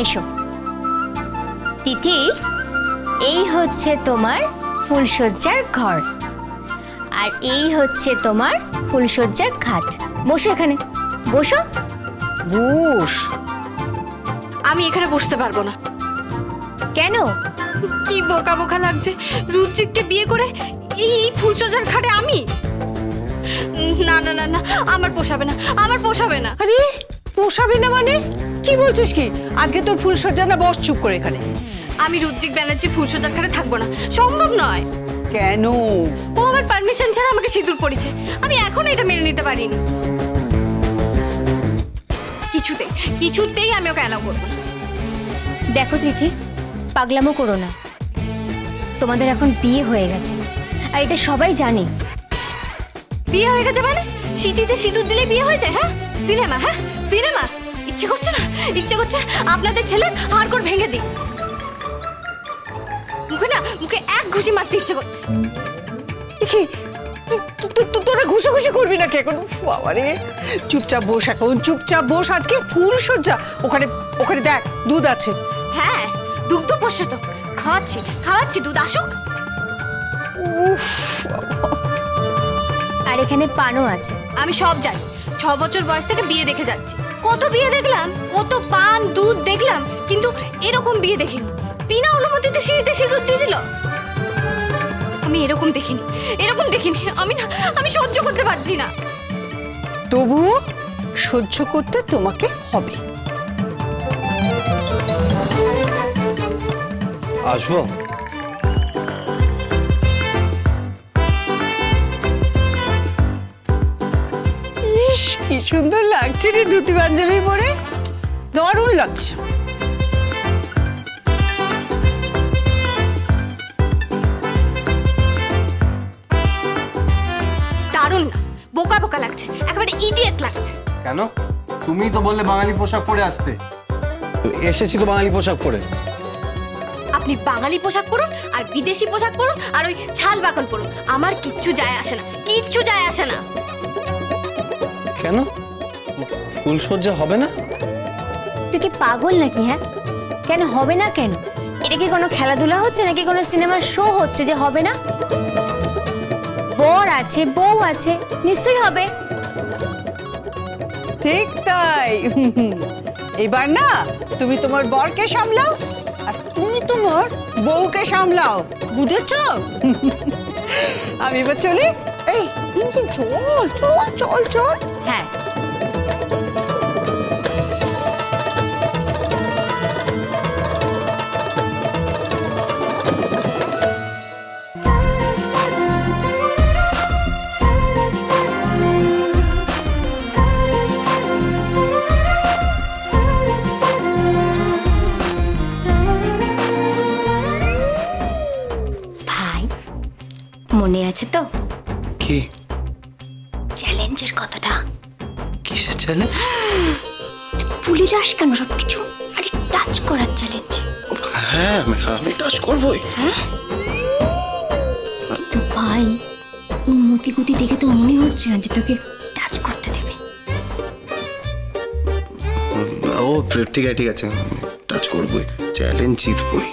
এসো। তিথি এই হচ্ছে তোমার ফুলসজ্জার ঘর। আর এই হচ্ছে তোমার ফুলসজ্জার খাট বসো এখানে। বসো। বুস। আমি এখানে বসতে পারব না। কেন? কি বোকা বোকা লাগছে। রুচিককে বিয়ে করে এই ফুলসজ্জার খাটে আমি? না না না না আমার পোষাবে না আমার পোষাবে না। আরে পোষাবে না মানে? কি বলছিস কি? আজকে তোর ফুল সজ্জা না বস চুপ করে এখানে। আমি রুদ্রিক ব্যানার্জি ফুলসজ্জার খাটে থাকব না। সম্ভব নয়। কেন? ও আমার পারমিশন ছাড়া আমাকে সিঁদুর পড়েছে। আমি এখনও এটা মেনে নিতে পারিনি। কিছুতেই কিছুতেই আমি ওকে অ্যালাউ করব না। দেখো তিথি পাগলামো করো না। তোমাদের এখন বিয়ে হয়ে গেছে। আর এটা সবাই জানে। বিয়ে হয়ে গেছে মানে? শীতিতে সিঁদুর দিলে বিয়ে হয়ে যায় হ্যাঁ? সিনেমা হ্যাঁ? সিনেমা। ইচ্ছে করছে আপনাদের ছেলের হাড়কোড় ভেঙে দিই। মুখে না মুখে এক ঘুষি মারতে ইচ্ছে করছে। দেখি তোরা ঘুষে ঘুষে করবি নাকি এখন? চুপচাপ বস এখন চুপচাপ বস আজকে ফুল সজ্জা ওখানে ওখানে দেখ দুধ আছে। হ্যাঁ দুগ্ধ পোষ্য তো। খাওয়াচ্ছি খাওয়াচ্ছি দুধ আসুক। উফ আর এখানে পানও আছে। আমি সব জানি। ছ বছর বয়স থেকে বিয়ে দেখে যাচ্ছি। কত বিয়ে দেখলাম কত পান দুধ দেখলাম কিন্তু এরকম বিয়ে দেখিনি। বিনা অনুমতিতে সিঁড়িতে সিঁদুর দিয়ে দিল। আমি এরকম দেখিনি এরকম দেখিনি। আমি না আমি সহ্য করতে পারছি না। তবুও সহ্য করতে তোমাকে হবে। আসব? সুন্দর লাগছে রে ধুতি পাঞ্জাবি পরে। দারুণ লাগছে। দারুণ না বোকা বোকা লাগছে একেবারে ইডিয়েট লাগছে। কেন? তুমি তো বললে বাঙালি পোশাক পরে আসতে। এসেছি তো বাঙালি পোশাক পরে। আপনি বাঙালি পোশাক পরুন আর বিদেশি পোশাক পরুন আর ওই ছাল বাকল পরুন। আমার কিচ্ছু যায় আসে না কিচ্ছু যায় আসে না। কেন? ফুলসজ্জা হবে না? তুই কি পাগল নাকি হ্যাঁ? কেন হবে না কেন? এটা কি কোনো খেলাধুলা হচ্ছে নাকি কোনো সিনেমার শো হচ্ছে যে হবে না? বর আছে বউ আছে নিশ্চয়ই হবে। ঠিক তাই। এবার না তুমি তোমার বরকে সামলাও আর তুমি তোমার বউকে সামলাও। বুঝেছ? আমি এবার চলি। এই চল চল চল চল। হ্যাঁ। মনে আছে তো? কি? কিসের ছেলে ভুলে যাস কেন সব কিছু আরে টাচ করার চ্যালেঞ্জ হ্যাঁ আমি- আমি টাচ করবোই। কিন্তু ভাই মতি গতি দেখে তো মনে হচ্ছে না যে তোকে টাচ করতে দেবে। ও ঠিক আছে ঠিক আছে টাচ করবোই চ্যালেঞ্জ জিতবই।